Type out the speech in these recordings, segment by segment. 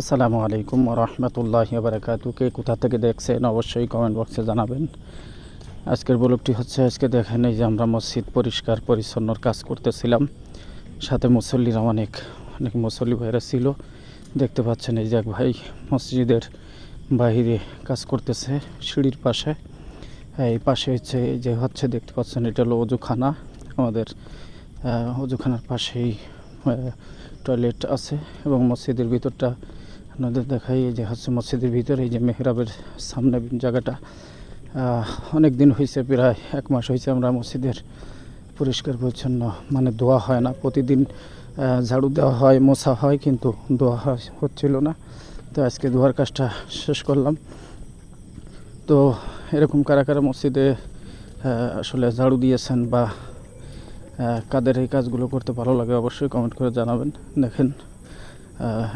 আসসালামু আলাইকুম রহমতুল্লাহ বারাকাতু কে কোথা থেকে দেখছেন অবশ্যই কমেন্ট বক্সে জানাবেন। আজকের ব্লগটি হচ্ছে, আজকে দেখেন এই যে আমরা মসজিদ পরিষ্কার পরিচ্ছন্নর কাজ করতেছিলাম। সাথে মুসল্লিরা অনেক অনেক মুসল্লি ভাইরা ছিল। দেখতে পাচ্ছেন এই যে এক ভাই মসজিদের বাইরে কাজ করতেছে সিঁড়ির পাশে। এই পাশে হচ্ছে যে হচ্ছে, দেখতে পাচ্ছেন এটা হলো অজুখানা। আমাদের অজুখানার পাশেই টয়লেট আছে এবং মসজিদের ভিতরটা আপনাদের দেখাই এই যে হচ্ছে মসজিদের ভিতরে এই যে মেহরাবের সামনে জায়গাটা অনেক দিন হয়েছে প্রায় এক মাস হয়েছে আমরা মসজিদের পরিষ্কার পরিচ্ছন্ন মানে ধোয়া হয় না। প্রতিদিন ঝাড়ু দেওয়া হয়, মোছা হয়, কিন্তু ধোয়া হচ্ছিল না। তো আজকে ধোয়ার কাজটা শেষ করলাম। তো এরকম কারা কারা মসজিদে আসলে ঝাড়ু দিয়েছেন বা কাদের এই কাজগুলো করতে ভালো লাগে অবশ্যই কমেন্ট করে জানাবেন। দেখেন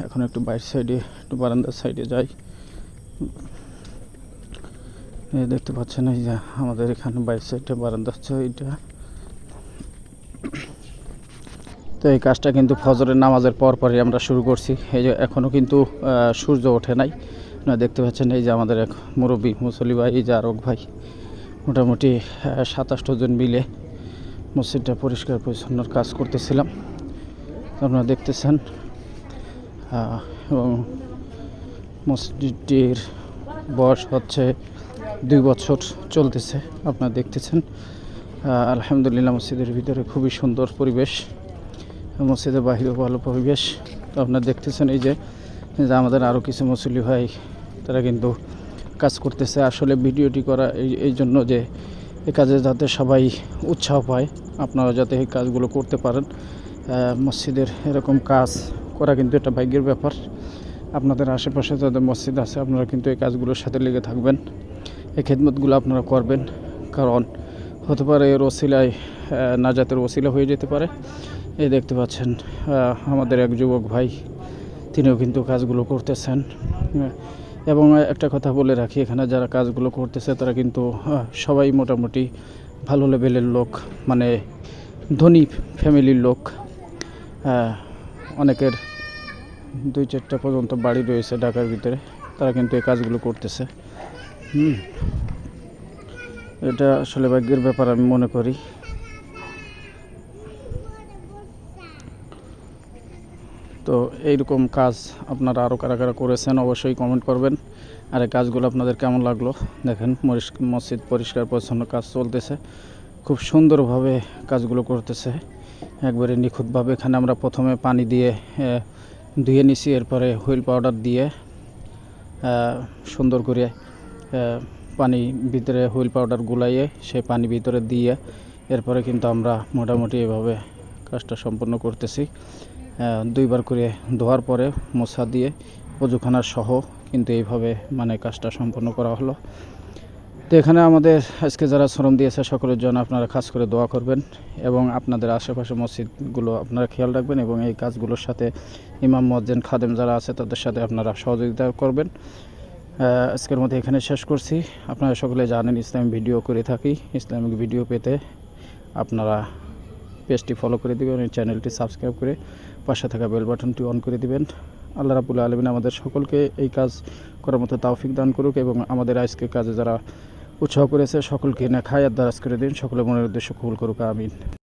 এখন একটু বাইরের সাইডে একটু বারান্দার সাইডে যাই। দেখতে পাচ্ছেন এই যে আমাদের এখানে বাইরের সাইডে বারান্দা হচ্ছে এইটা। তো এই কাজটা কিন্তু ফজরের নামাজের পর পরই আমরা শুরু করছি। এই যে এখনও কিন্তু সূর্য ওঠে নাই। দেখতে পাচ্ছেন এই যে আমাদের এক মুরব্বী মুসলি ভাই, এই যে আরক ভাই, মোটামুটি সাতাশটো জন মিলে মসজিদটা পরিষ্কার পরিচ্ছন্নর কাজ করতেছিলাম। আপনারা দেখতেছেন এবং মসজিদটির বয়স হচ্ছে দুই বছর চলতেছে, আপনারা দেখতেছেন। আলহামদুলিল্লাহ, মসজিদের ভিতরে খুবই সুন্দর পরিবেশ, মসজিদের বাহিরেও ভালো পরিবেশ। তো আপনারা দেখতেছেন এই যে যে আমাদের আরও কিছু মুসলি ভাই, তারা কিন্তু কাজ করতেছে। আসলে ভিডিওটি করা এই এই জন্য যে এই কাজে যাতে সবাই উৎসাহ পায়, আপনারা যাতে এই কাজগুলো করতে পারেন। মসজিদের এরকম কাজ করা কিন্তু একটা ভাগ্যের ব্যাপার। আপনাদের আশেপাশে যাদের মসজিদ আছে, আপনারা কিন্তু এই কাজগুলোর সাথে লেগে থাকবেন। এই খেদমতগুলো আপনারা করবেন। কারণ হতে পারে এর ওসিলায় নাজাতের ওসিলা হয়ে যেতে পারে। এই দেখতে পাচ্ছেন আমাদের এক যুবক ভাই, তিনিও কিন্তু কাজগুলো করতেছেন। এবং একটা কথা বলে রাখি, এখানে যারা কাজগুলো করতেছে, তারা কিন্তু সবাই মোটামুটি ভালো লেভেলের লোক। মানে ধনী ফ্যামিলির লোক। অনেকের দুই চারটা পর্যন্ত বাড়ি রয়েছে ঢাকার ভিতরে, তারা কিন্তু এই কাজগুলো করতেছে। হুম। এটা আসলে ভাগ্যের ব্যাপার, আমি মনে করি। তো এইরকম কাজ আপনারা আরও কারা কারা করেছেন অবশ্যই কমেন্ট করবেন। আর এই কাজগুলো আপনাদের কেমন লাগল? দেখেন মসজিদ পরিষ্কার পরিচ্ছন্ন কাজ চলতেছে। খুব সুন্দরভাবে কাজগুলো করতেছে। একবারে নিখুঁতভাবে এখানে আমরা প্রথমে পানি দিয়ে ধুয়ে নিছি, এরপরে হুইল পাউডার দিয়ে সুন্দর করে পানি ভিতরে হুইল পাউডার গুলাইয়ে সেই পানি ভিতরে দিয়ে, এরপরে কিন্তু আমরা মোটামুটি এভাবে কাজটা সম্পন্ন করতেছি। দুইবার করে ধোয়ার পরে মোছা দিয়ে অজুখানা সহ কিন্তু এইভাবে মানে কাজটা সম্পন্ন করা হলো। তো এখানে আমাদের আজকে যারা শ্রম দিয়েছে সকলের জন্য আপনারা খাস করে দোয়া করবেন এবং আপনাদের আশেপাশে মসজিদগুলো আপনারা খেয়াল রাখবেন এবং এই কাজগুলোর সাথে ইমাম মজ্জেন খাদেম যারা আছে তাদের সাথে আপনারা সহযোগিতা করবেন। আজকের মধ্যে এখানে শেষ করছি। আপনারা সকলে জানেন ইসলামিক ভিডিও করে থাকি। ইসলামিক ভিডিও পেতে আপনারা পেজটি ফলো করে দিবেন এই চ্যানেলটি সাবস্ক্রাইব করে পাশে থাকা বেল বাটনটি অন করে দিবেন। আল্লাহ রাবুল আলমিন আমাদের সকলকে এই কাজ করার মতো তাওফিক দান করুক এবং আমাদের আজকে কাজে যারা উৎসাহ করেছে সকলকে। না খায় আর দারাজ করে দিন। সকলের মনের উদ্দেশ্য কবুল করুক। আমিন।